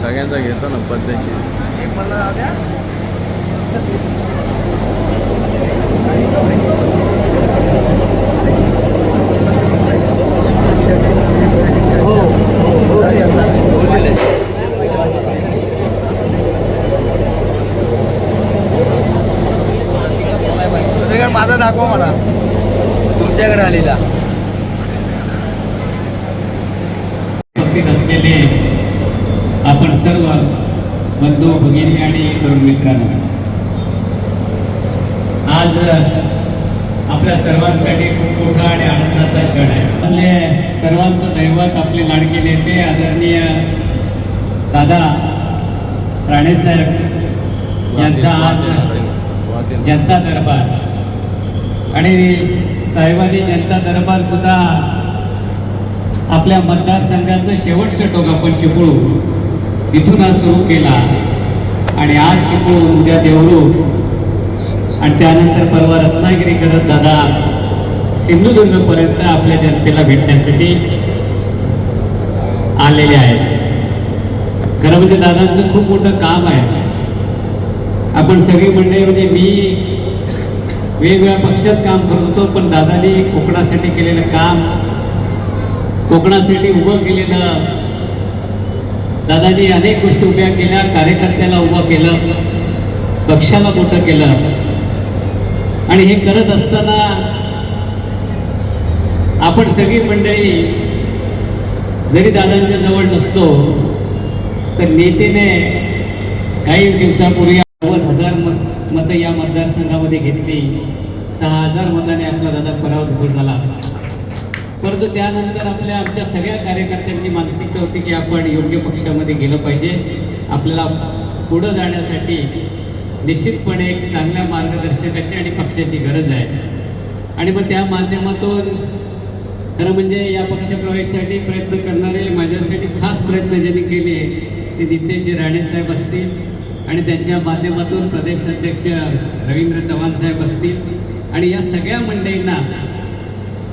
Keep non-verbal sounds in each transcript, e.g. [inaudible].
सगळ्यांचा घेतो ना पद्धतशीर. माझा दाखवा मला. तुमच्याकडे आलेला. उपस्थित असलेले आपण सर्व बंधू भगिनी आणि तरुण मित्रांनो आज आपल्या सर्वांसाठी खूप मोठा आणि आनंदाचा क्षण आहे. आपले सर्वांचं दैवत आपले लाडके नेते आदरणीय दादा राणेसाहेब यांचा आज जनता दरबार. आणि साहेबांनी जनता दरबार सुद्धा आपल्या मतदारसंघाचं शेवटचं टोक आपण चिपळू इथून हा सुरू केला. आणि आज चिपळून उद्या देवळू आणि त्यानंतर परवा रत्नागिरी करत दादा सिंधुदुर्गपर्यंत आपल्या जनतेला भेटण्यासाठी आलेले आहेत. खरं म्हणजे दादांचं खूप मोठं काम आहे. आपण सगळी मंडळी म्हणजे मी वेगवेगळ्या पक्षात काम करत होतो पण दादानी कोकणासाठी केलेलं काम कोकणासाठी उभं केलेलं दादानी अनेक गोष्टी उभ्या केल्या कार्यकर्त्याला उभं केलं पक्षाला मोठं केलं. आणि हे करत असताना आपण सगळी मंडळी जरी दादांच्या जवळ नसतो तर नेतेने काही दिवसापूर्वी नव्वद हजार मत मतं या मतदारसंघामध्ये घेतली. सहा हजार मताने आपला दादा पराभूत झाला. परंतु त्यानंतर आपल्या आमच्या सगळ्या कार्यकर्त्यांची मानसिकता होती की आपण योग्य पक्षामध्ये गेलं पाहिजे. आपल्याला पुढं जाण्यासाठी निश्चितपणे एक चांगल्या मार्गदर्शकाची आणि पक्षाची गरज आहे. आणि मग त्या माध्यमातून खरं म्हणजे या पक्षप्रवेशासाठी प्रयत्न करणारे माझ्यासाठी खास प्रयत्न ज्यांनी केले ते नितेशजी राणेसाहेब असतील आणि त्यांच्या माध्यमातून प्रदेशाध्यक्ष रवींद्र चव्हाण साहेब असतील. आणि या सगळ्या मंडळींना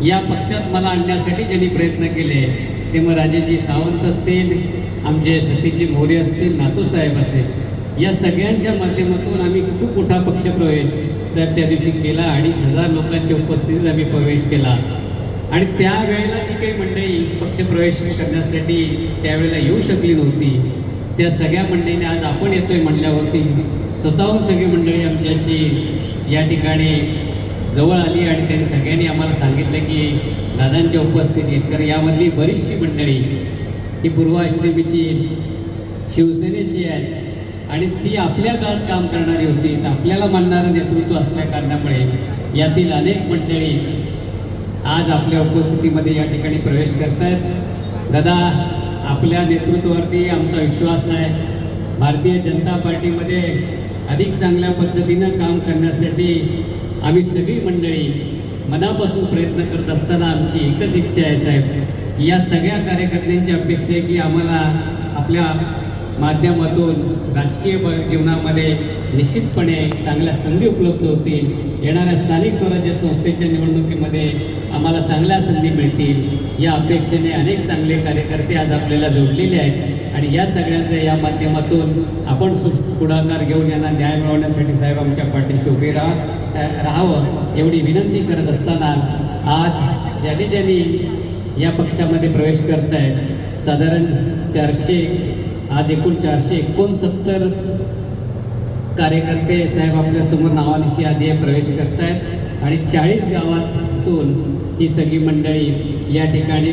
या पक्षात मला आणण्यासाठी ज्यांनी प्रयत्न केले ते मग राजेजी सावंत असतील आमचे सतीजी मोरे असतील नातूसाहेब असेल. या सगळ्यांच्या माध्यमातून आम्ही खूप मोठा पक्षप्रवेश साहेब त्या दिवशी केला अडीच हजार लोकांच्या उपस्थितीत आम्ही प्रवेश केला. आणि त्यावेळेला जी काही मंडळी पक्षप्रवेश करण्यासाठी त्यावेळेला येऊ शकली नव्हती त्या सगळ्या मंडळीने आज आपण येतोय म्हणल्यावरती स्वतःहून सगळी मंडळी आमच्याशी या ठिकाणी जवळ आली आणि त्यांनी सगळ्यांनी आम्हाला सांगितलं की दादांच्या उपस्थितीत कारण यामधली बरीचशी मंडळी ही पूर्वाश्रमीची शिवसेनेची आहे आणि ती आपल्या काळात काम करणारी होती. तर आपल्याला मानणारं नेतृत्व असल्या कारणामुळे यातील अनेक मंडळी आज आपल्या उपस्थितीमध्ये या ठिकाणी प्रवेश करत आहेत दादा आपल्या नेतृत्वावरती आमचा विश्वास आहे. भारतीय जनता पार्टीमध्ये अधिक चांगल्या पद्धतीनं काम करण्यासाठी आम्ही सगळी मंडळी मनापासून प्रयत्न करत असताना आमची एकच इच्छा आहे साहेब. या सगळ्या कार्यकर्त्यांची अपेक्षा आहे की आम्हाला आपल्या माध्यमातून राजकीय जीवनामध्ये निश्चितपणे चांगल्या संधी उपलब्ध होतील. येणाऱ्या स्थानिक स्वराज्य संस्थेच्या निवडणुकीमध्ये आम्हाला चांगल्या संधी मिळतील. या अपेक्षेने अनेक चांगले कार्यकर्ते आज आपल्याला जोडलेले आहेत. आणि या सगळ्यांच्या या माध्यमातून आपण सु पुढाकार घेऊन यांना न्याय मिळवण्यासाठी साहेब आमच्या पाठीशी उभे राहा राहावं एवढी विनंती करत असताना आज ज्यांनी ज्यांनी या पक्षामध्ये प्रवेश करत आहेत साधारण चारशे आज एकूण चारशे एकोणसत्तर कार्यकर्ते साहेब आपल्यासमोर नावानिशी आधी प्रवेश करत आहेत आणि चाळीस गावातून ही सगळी मंडळी या ठिकाणी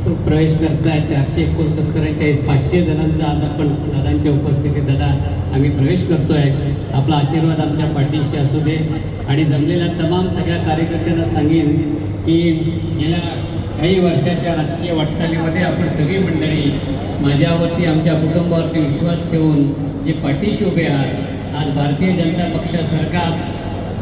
प्रवेश करतायत चारशे एकोणसत्तर पाचशे जणांचा आज आपण दादांच्या उपस्थितीत दादा आम्ही प्रवेश करतो आहे आपला आशीर्वाद आमच्या पाठीशी असू दे. आणि जमलेल्या तमाम सगळ्या कार्यकर्त्यांना सांगेन की गेल्या काही वर्षाच्या राजकीय वाटचालीमध्ये आपण सगळी मंडळी माझ्यावरती आमच्या कुटुंबावरती विश्वास ठेवून जे पाठीशी उभे आहात आज भारतीय जनता पक्षासारखा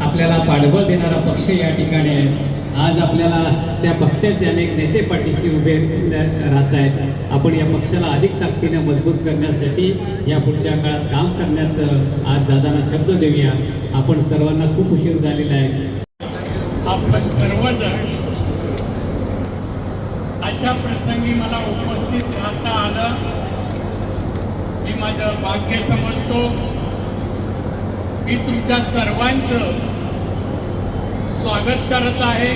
आपल्याला पाठबळ देणारा पक्ष या ठिकाणी आहे. आज आपल्याला त्या पक्षाचे अनेक नेते पाठीशी उभे राहत आहेत. आपण या पक्षाला अधिक ताकदीने मजबूत करण्यासाठी या पुढच्या काळात काम करण्याचं आज दादांना शब्द देऊया. आपण सर्वांना खूप उशीर झालेला आहे. आपण सर्वजण अशा प्रसंगी मला उपस्थित राहता आलं. मी माझं भाग्य समजतो. मी तुमच्या सर्वांचं स्वागत करत आहे.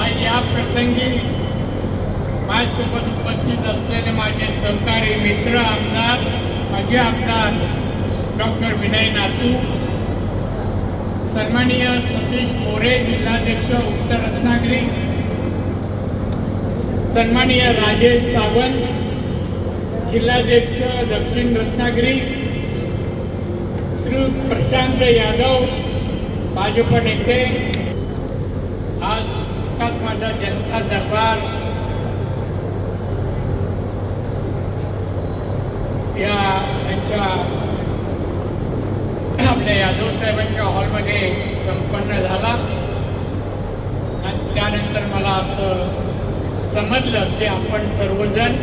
आणि या प्रसंगी माझ्यासोबत उपस्थित असलेले माझे सहकारी मित्र आमदार माजी आमदार डॉक्टर विनय नातू सन्माननीय सतीश मोरे जिल्हाध्यक्ष उत्तर रत्नागिरी सन्माननीय राजेश सावंत जिल्हाध्यक्ष दक्षिण रत्नागिरी श्री प्रशांत यादव भाजप नेते आज इतकाच माझा जनता दरबार. या यांच्या आपल्या यादव साहेबांच्या हॉलमध्ये संपन्न झाला. आणि त्यानंतर मला असं समजलं की आपण सर्वजण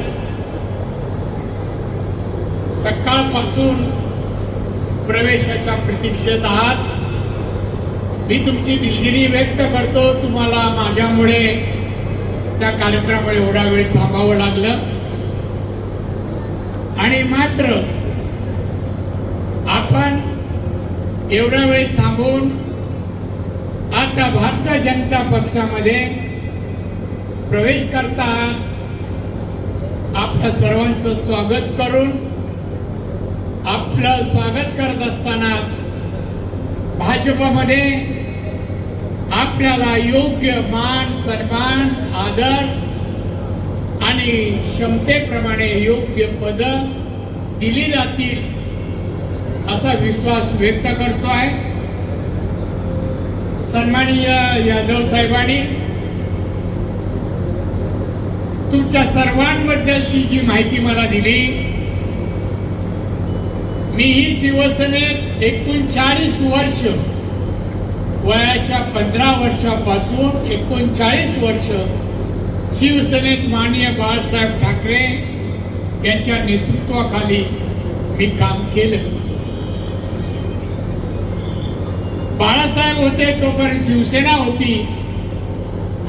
सकाळपासून प्रवेशाच्या प्रतीक्षेत आहात. मी तुमची दिलगिरी व्यक्त करतो. तुम्हाला माझ्यामुळे त्या कार्यक्रमामुळे एवढा वेळ थांबावं लागलं. आणि मात्र आपण एवढा वेळ थांबून आता भारतीय जनता पक्षामध्ये प्रवेश करता आपल्या सर्वांचं स्वागत करून आपलं स्वागत करत असताना भाजपमध्ये आपल्याला योग्य मान सन्मान आदर आणि क्षमतेप्रमाणे योग्य पद दिली जातील असा विश्वास व्यक्त करतो आहे. सन्माननीय यादव साहेबांनी तुमच्या सर्वांबद्दलची जी माहिती मला दिली मी ही शिवसेनेत एकोणचाळीस वर्ष. वयाच्या पंधरा वर्षापासून एकोणचाळीस वर्ष शिवसेनेत माननीय बाळासाहेब ठाकरे यांच्या नेतृत्वाखाली मी काम केलं. बाळासाहेब होते तोपर्यंत शिवसेना होती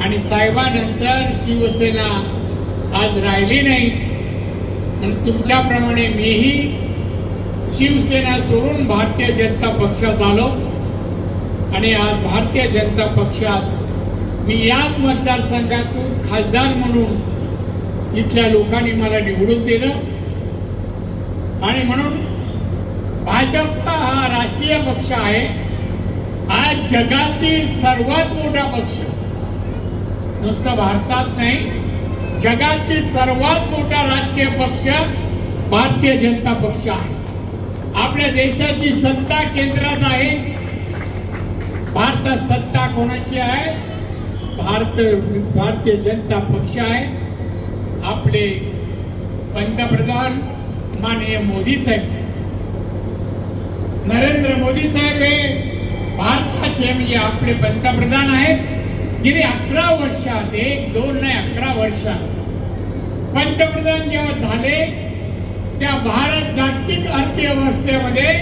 आणि साहेबानंतर शिवसेना आज राहिली नाही. म्हणून तुमच्याप्रमाणे मीही शिवसेना सोडून भारतीय जनता पक्षात आलो. आणि आज भारतीय जनता पक्षात मी याच मतदारसंघातून खासदार म्हणून इथल्या लोकांनी मला निवडून दिलं. आणि म्हणून भाजप हा राष्ट्रीय पक्ष आहे. आज जगातील सर्वात मोठा पक्ष. नुसतं भारतात नाही जगातील सर्वात मोठा राजकीय पक्ष भारतीय जनता पक्ष आहे. आपल्या देशाची सत्ता केंद्रात आहे. भारतात सत्ता कोणाची आहे? भारत भारतीय जनता पक्ष आहे. आपले पंतप्रधान माननीय मोदी साहेब. नरेंद्र मोदी साहेब हे भारताचे म्हणजे आपले पंतप्रधान आहेत. गेली अकरा वर्षात एक दोन नाही अकरा वर्षात. पंतप्रधान जेव्हा झाले त्या भारत जागतिक अर्थव्यवस्थेमध्ये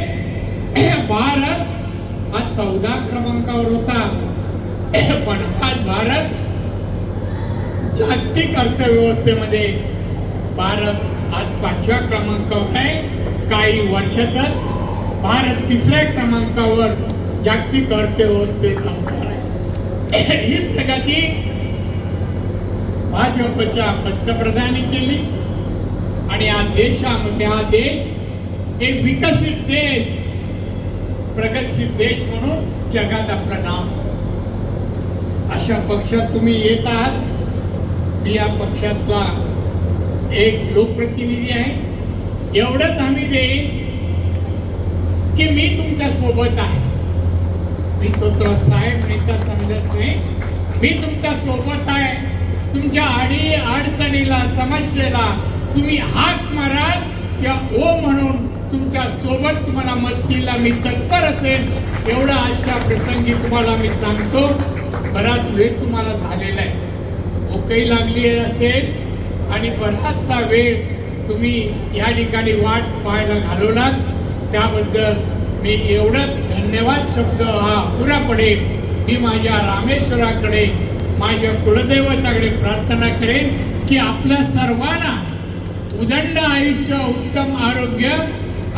[clears throat] भारत हा चौदा क्रमांकावर होता. [clears throat] पण आज भारत जागतिक अर्थव्यवस्थेमध्ये भारत आज पाचव्या क्रमांकावर आहे. काही वर्षातच भारत तिसऱ्या क्रमांकावर जागतिक अर्थव्यवस्थेत असणार आहे. [clears throat] ही प्रगती भाजपच्या पंतप्रधानी केली. आणि या देशामध्ये हा देश एक विकसित देश प्रगतशील देश म्हणून जगात आपलं नाव अशा पक्षात तुम्ही येत आहात. मी या पक्षातला एक लोकप्रतिनिधी आहे. एवढंच आम्ही देईन की मी तुमच्यासोबत आहे. मी स्वतः साहेब नेता समजत नाही. मी तुमच्यासोबत आहे. तुमच्या आडी अडचणीला समस्येला तुम्ही हाक माराल किंवा ओ म्हणून तुमच्यासोबत तुम्हाला मदतीला मी तत्पर असेल. एवढा आजच्या प्रसंगी तुम्हाला मी सांगतो. बराच वेळ तुम्हाला झालेला आहे. ओकई लागली असेल आणि बराचसा वेळ तुम्ही या ठिकाणी वाट पाहायला घालवलात. त्याबद्दल मी एवढंच धन्यवाद शब्द हा पुरा पडेल. मी माझ्या रामेश्वराकडे माझ्या कुलदैवताकडे प्रार्थना करेन की आपल्या सर्वांना उदंड आयुष्य उत्तम आरोग्य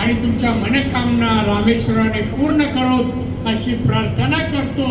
आणि तुमच्या मनकामना रामेश्वराने पूर्ण करो अशी प्रार्थना करतो.